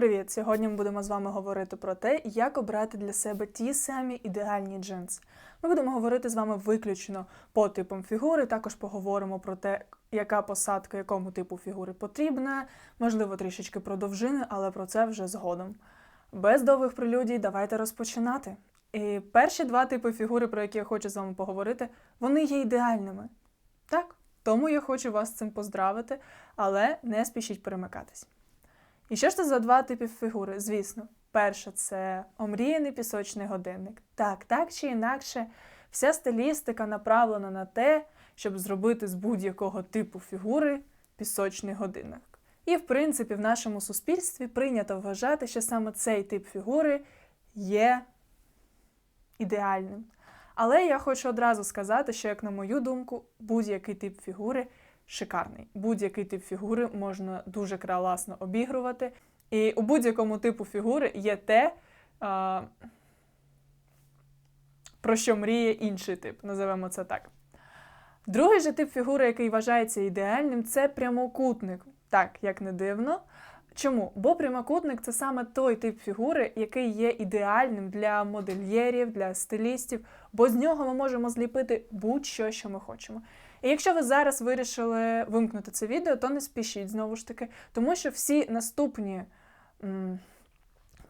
Привіт! Сьогодні ми будемо з вами говорити про те, як обрати для себе ті самі ідеальні джинси. Ми будемо говорити з вами виключно по типам фігури. Також поговоримо про те, яка посадка якому типу фігури потрібна, можливо, трішечки про довжини, але про це вже згодом. Без довгих прелюдій, давайте розпочинати. І перші два типи фігури, про які я хочу з вами поговорити, вони є ідеальними. Так, тому я хочу вас з цим поздравити, але не спішіть перемикатись. І що ж це за два типи фігури? Звісно, перша це омріяний пісочний годинник. Так, так чи інакше, вся стилістика направлена на те, щоб зробити з будь-якого типу фігури пісочний годинник. І, в принципі, в нашому суспільстві прийнято вважати, що саме цей тип фігури є ідеальним. Але я хочу одразу сказати, що, як на мою думку, будь-який тип фігури шикарний. Будь-який тип фігури можна дуже класно обігрувати. І у будь-якому типу фігури є те, про що мріє інший тип, називаємо це так. Другий же тип фігури, який вважається ідеальним, це прямокутник. Так, як не дивно. Чому? Бо прямокутник це саме той тип фігури, який є ідеальним для модельєрів, для стилістів, бо з нього ми можемо зліпити будь-що, що ми хочемо. І якщо ви зараз вирішили вимкнути це відео, то не спішіть знову ж таки, тому що всі наступні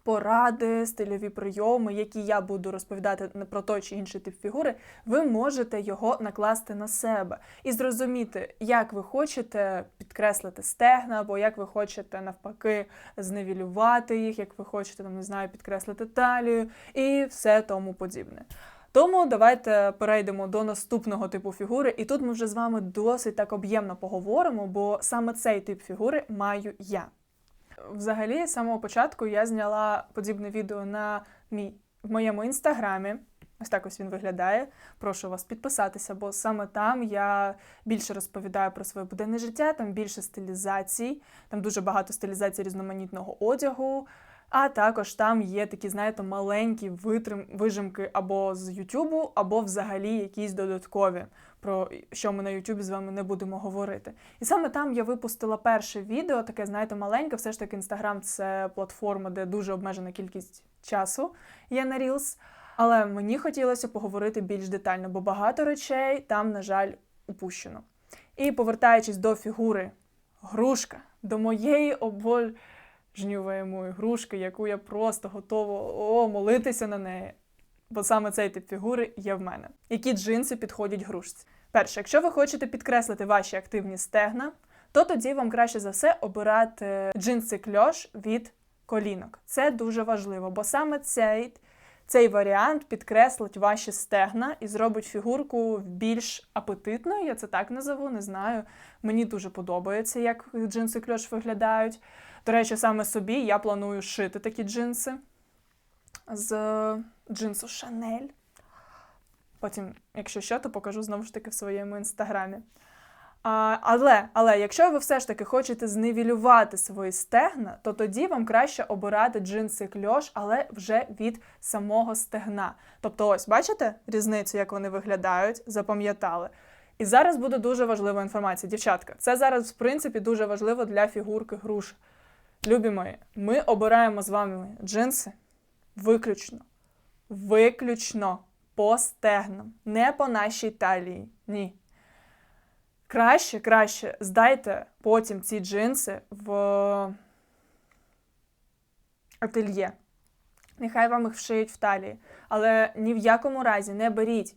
поради, стильові прийоми, які я буду розповідати про той чи інший тип фігури, ви можете його накласти на себе і зрозуміти, як ви хочете підкреслити стегна, або як ви хочете навпаки зневілювати їх, як ви хочете там не знаю, підкреслити талію і все тому подібне. Тому давайте перейдемо до наступного типу фігури, і тут ми вже з вами досить так об'ємно поговоримо, бо саме цей тип фігури маю я. Взагалі, з самого початку я зняла подібне відео на мій в моєму інстаграмі. Ось так ось він виглядає. Прошу вас підписатися, бо саме там я більше розповідаю про своє буденне життя, там більше стилізацій, там дуже багато стилізацій різноманітного одягу. А також там є такі, знаєте, маленькі витрим, вижимки або з Ютубу, або взагалі якісь додаткові, про що ми на Ютубі з вами не будемо говорити. І саме там я випустила перше відео, таке, знаєте, маленьке. Все ж таки, Інстаграм це платформа, де дуже обмежена кількість часу є на Reels. Але мені хотілося поговорити більш детально, бо багато речей там, на жаль, упущено. І повертаючись до фігури грушка, до моєї оболь жнюваємої грушки, яку я просто готова о, молитися на неї. Бо саме цей тип фігури є в мене. Які джинси підходять грушці? Перше, якщо ви хочете підкреслити ваші активні стегна, то тоді вам краще за все обирати джинси кльош від колінок. Це дуже важливо, бо саме цей цей варіант підкреслить ваші стегна і зробить фігурку більш апетитною, я це так назову, не знаю. Мені дуже подобається, як джинси кльош виглядають. До речі, саме собі я планую шити такі джинси з джинсу Шанель. Потім, якщо що, то покажу знову ж таки в своєму інстаграмі. А, Але але якщо ви все ж таки хочете зневілювати свої стегна, то тоді вам краще обирати джинси кльош, але вже від самого стегна. Тобто, ось, бачите різницю, як вони виглядають, запам'ятали. І зараз буде дуже важлива інформація. Дівчатка, це зараз, в принципі, дуже важливо для фігурки груш. Любі мої, ми обираємо з вами джинси виключно, виключно по стегнам, не по нашій талії. Ні. Краще, краще здайте потім ці джинси в ательє. Нехай вам їх вшиють в талії. Але ні в якому разі не беріть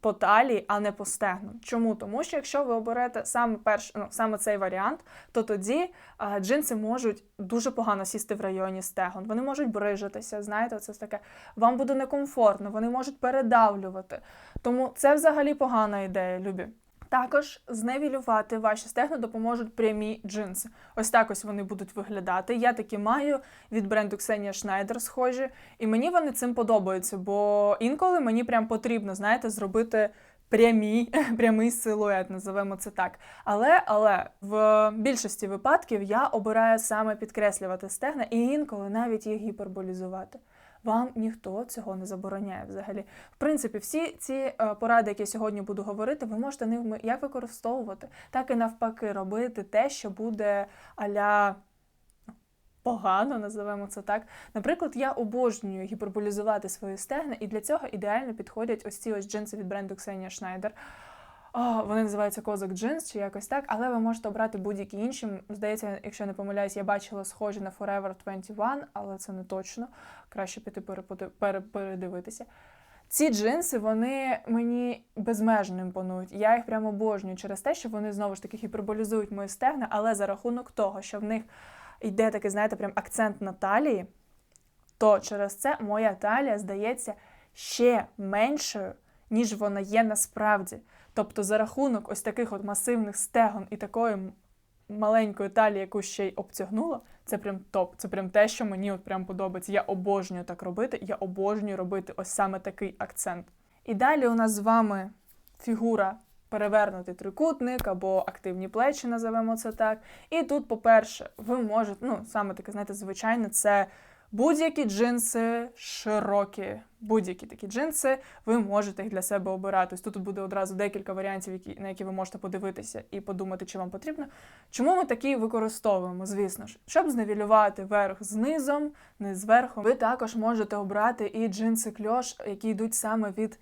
по талії, а не по стегнам. Чому? Тому що якщо ви оберете саме перш, ну, саме цей варіант, то тоді а, джинси можуть дуже погано сісти в районі стегон. Вони можуть брижитися, знаєте, це таке. Вам буде некомфортно, вони можуть передавлювати. Тому це взагалі погана ідея, любі. Також зневілювати ваші стегна допоможуть прямі джинси. Ось так ось вони будуть виглядати. Я такі маю від бренду Ксенія Шнайдер схожі, і мені вони цим подобаються, бо інколи мені прям потрібно, знаєте, зробити прямі, прямий силует, називаємо це так. Але але в більшості випадків я обираю саме підкреслювати стегна і інколи навіть їх гіперболізувати. Вам ніхто цього не забороняє взагалі. В принципі, всі ці е, поради, які я сьогодні буду говорити, ви можете ними як використовувати, так і навпаки робити те, що буде аля погано, називаємо це так. Наприклад, я обожнюю гіперболізувати свої стегна, і для цього ідеально підходять ось ці ось джинси від бренду Ксенія Шнайдер. О, вони називаються Козак Джинс чи якось так, але ви можете обрати будь-які інші. Здається, якщо не помиляюсь, я бачила схожі на Forever 21, але це не точно. Краще піти передивитися. Ці джинси вони мені безмежно імпонують. Я їх прямо обожнюю через те, що вони знову ж таки гіперболізують мої стегна, але за рахунок того, що в них йде такий, знаєте, прям акцент на талії, то через це моя талія здається ще меншою, ніж вона є насправді. Тобто, за рахунок ось таких от масивних стегон і такої маленької талії, яку ще й обтягнула, це прям топ. Це прям те, що мені от прям подобається. Я обожнюю так робити. Я обожнюю робити ось саме такий акцент. І далі у нас з вами фігура перевернутий трикутник або активні плечі, називаємо це так. І тут, по-перше, ви можете, ну саме таке, знаєте, звичайно, це будь-які джинси широкі. Будь-які такі джинси, ви можете їх для себе обирати. Ось тут буде одразу декілька варіантів, які, на які ви можете подивитися і подумати, чи вам потрібно. Чому ми такі використовуємо? Звісно ж, щоб зневілювати верх з низом, низ зверху. Ви також можете обрати і джинси кльош, які йдуть саме від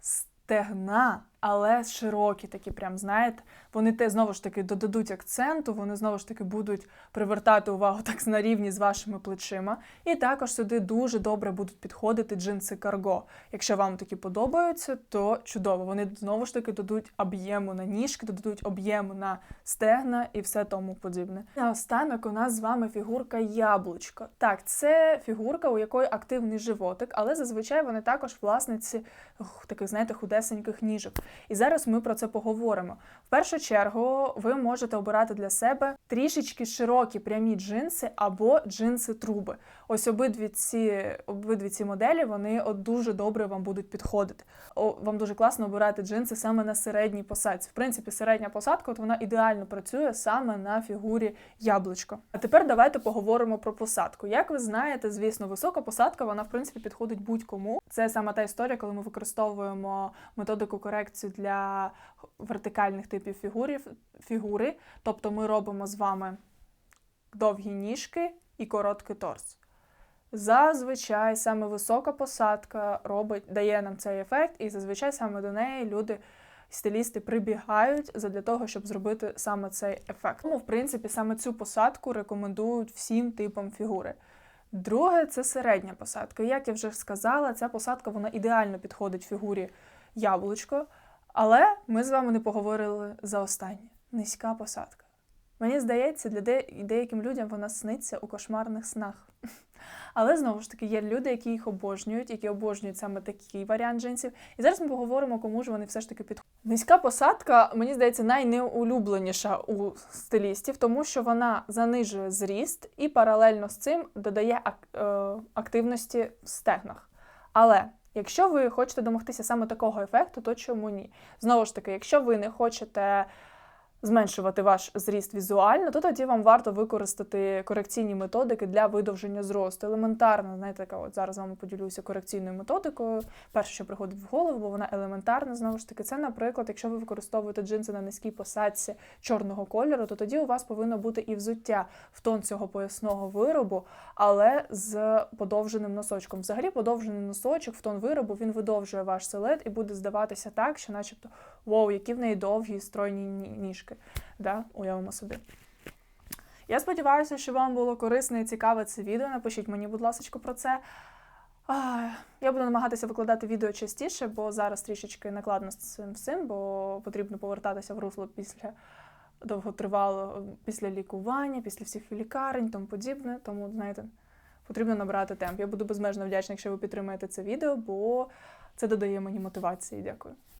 стегна, але широкі такі, прям знаєте. Вони те знову ж таки додадуть акценту, вони знову ж таки будуть привертати увагу так на рівні з вашими плечима. І також сюди дуже добре будуть підходити джинси карго. Якщо вам такі подобаються, то чудово. Вони знову ж таки дадуть об'єму на ніжки, додадуть об'єму на стегна і все тому подібне. Наостанок у нас з вами фігурка яблучко. Так, це фігурка, у якої активний животик, але зазвичай вони також власниці таких, знаєте, худесеньких ніжок. І зараз ми про це поговоримо. В першу чергу ви можете обирати для себе трішечки широкі прямі джинси або джинси труби. Ось обидві ці, обидві ці моделі вони от дуже добре вам будуть підходити. О, вам дуже класно обирати джинси саме на середній посадці. В принципі, середня посадка от вона ідеально працює саме на фігурі яблучко. А тепер давайте поговоримо про посадку. Як ви знаєте, звісно, висока посадка вона в принципі підходить будь-кому. Це саме та історія, коли ми використовуємо методику корекції для вертикальних типів фігурів, фігури. Тобто ми робимо з вами довгі ніжки і короткий торс. Зазвичай саме висока посадка робить, дає нам цей ефект, і зазвичай саме до неї люди, стилісти, прибігають для того, щоб зробити саме цей ефект. Тому, в принципі, саме цю посадку рекомендують всім типам фігури. Друге це середня посадка. Як я вже сказала, ця посадка вона ідеально підходить фігурі яблучко. Але ми з вами не поговорили за останнє. Низька посадка. Мені здається, для де- деяким людям вона сниться у кошмарних снах. Але знову ж таки є люди, які їх обожнюють, які обожнюють саме такий варіант джинсів. І зараз ми поговоримо, кому ж вони все ж таки підходять. Низька посадка, мені здається, найнеулюбленіша у стилістів, тому що вона занижує зріст і паралельно з цим додає е, активності в стегнах. Але якщо ви хочете домогтися саме такого ефекту, то чому ні? Знову ж таки, якщо ви не хочете зменшувати ваш зріст візуально, то тоді вам варто використати корекційні методики для видовження зросту. Елементарно, знаєте, така от зараз з вами поділюся корекційною методикою. Перше, що приходить в голову, бо вона елементарна, знову ж таки, це, наприклад, якщо ви використовуєте джинси на низькій посадці чорного кольору, то тоді у вас повинно бути і взуття в тон цього поясного виробу, але з подовженим носочком. Взагалі, подовжений носочок в тон виробу він видовжує ваш силует і буде здаватися так, що, начебто, вау, які в неї довгі стройні ніжки. Да? Уявимо собі. Я сподіваюся, що вам було корисне і цікаве це відео. Напишіть мені, будь ласка, про це. Я буду намагатися викладати відео частіше, бо зараз трішечки накладно з цим всім, бо потрібно повертатися в русло після довготривалого, після лікування, після всіх лікарень, тому подібне. Тому, знаєте, потрібно набрати темп. Я буду безмежно вдячна, якщо ви підтримаєте це відео, бо це додає мені мотивації. Дякую.